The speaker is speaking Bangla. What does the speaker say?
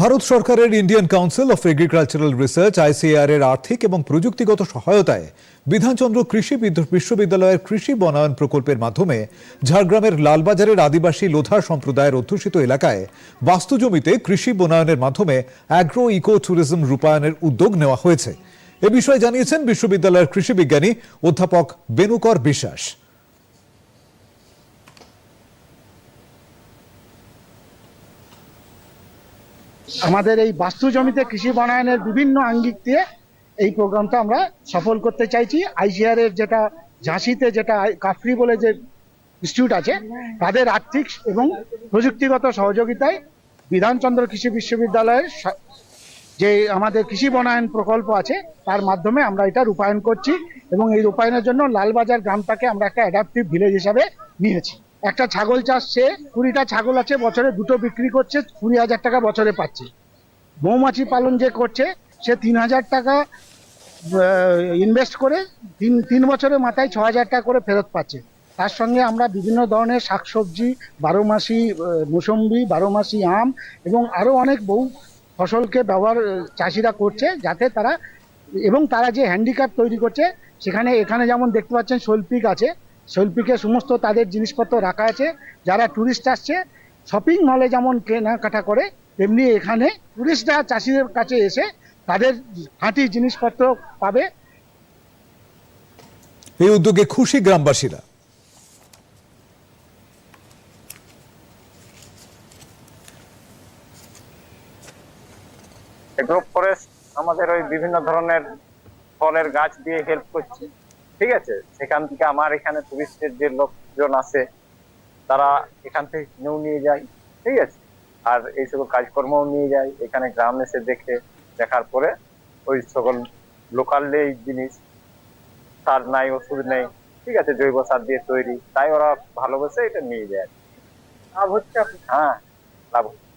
ভারত সরকারের Indian council of agricultural research ICR এর আর্থিক এবং প্রযুক্তিগত সহায়তায় বিধানচন্দ্র কৃষি বিশ্ববিদ্যালয়ের কৃষি বনায়ন প্রকল্পের মাধ্যমে ঝাড়গ্রামের লালবাজারের আদিবাসী লোধা সম্প্রদায়ের অধ্যুষিত এলাকায় বাস্তু জমিতে কৃষি বনায়নের মাধ্যমে অ্যাগ্রো ইকো ট্যুরিজম রূপায়নের উদ্যোগ নেওয়া হয়েছে। এ বিষয়ে জানিয়েছেন বিশ্ববিদ্যালয়ের কৃষি বিজ্ঞানী অধ্যাপক বেনুকর বিশ্বাস। আমাদের এই বাস্তু জমিতে কৃষি বনায়নের বিভিন্ন আঙ্গিক দিয়ে এই প্রোগ্রামটা আমরা সফল করতে চাইছি। আইসিআর এর যেটা ঝাঁসিতে যেটা কাফরি বলে যে ইনস্টিটিউট আছে, তাদের আর্থিক এবং প্রযুক্তিগত সহযোগিতায় বিধানচন্দ্র কৃষি বিশ্ববিদ্যালয়ের যে আমাদের কৃষি বনায়ন প্রকল্প আছে, তার মাধ্যমে আমরা এটা রূপায়ণ করছি এবং এই রূপায়ণের জন্য লালবাজার গ্রামটাকে আমরা একটা অ্যাডাপটিভ ভিলেজ হিসাবে নিয়েছি। একটা ছাগল চাষ সে, কুড়িটা ছাগল আছে, বছরে দুটো বিক্রি করছে, কুড়ি হাজার টাকা বছরে পাচ্ছে। মৌমাছি পালন যে করছে, সে তিন হাজার টাকা ইনভেস্ট করে তিন তিন বছরের মাথায় ছ হাজার টাকা করে ফেরত পাচ্ছে। তার সঙ্গে আমরা বিভিন্ন ধরনের শাকসবজি বারো মাসি মুসম্বি বারো মাসি আম এবং আরও অনেক বহু ফসলকে ব্যবহার চাষিরা করছে যাতে তারা, এবং তারা যে হ্যান্ডিক্যাপ তৈরি করছে, সেখানে, এখানে যেমন দেখতে পাচ্ছেন, শৈল্পিক আছে। শৈল্পিকে সমস্ত তাদের জিনিসপত্র রাখা আছে যারা ট্যুরিস্ট আসছে শপিং মলে যেমন কেনাকাটা করে তেমনি এখানে ট্যুরিস্টরা চাষিদের কাছে এসে তাদের হাঁটি জিনিসপত্র পাবে। এই উদ্যোগে খুশি গ্রামবাসীরা। এগ্রো ফরেস্ট আমাদের ওই বিভিন্ন ধরনের ফলের গাছ দিয়ে হেল্প করছে। ঠিক আছে সেখান থেকে আমার এখানে টুরিস্টের যে লোকজন আছে তারা এখান থেকে কিনেও নিয়ে যায় ঠিক আছে? আর এই সকল কাজকর্মও নিয়ে যায় এখানে গ্রাম এসে দেখে দেখার পরে ওই সকল লোকাল এই জিনিস সার নাই ওষুধ নেই ঠিক আছে জৈব সার দিয়ে তৈরি তাই ওরা ভালোবেসে এটা নিয়ে যায়। লাভ হচ্ছে হ্যাঁ লাভ হচ্ছে।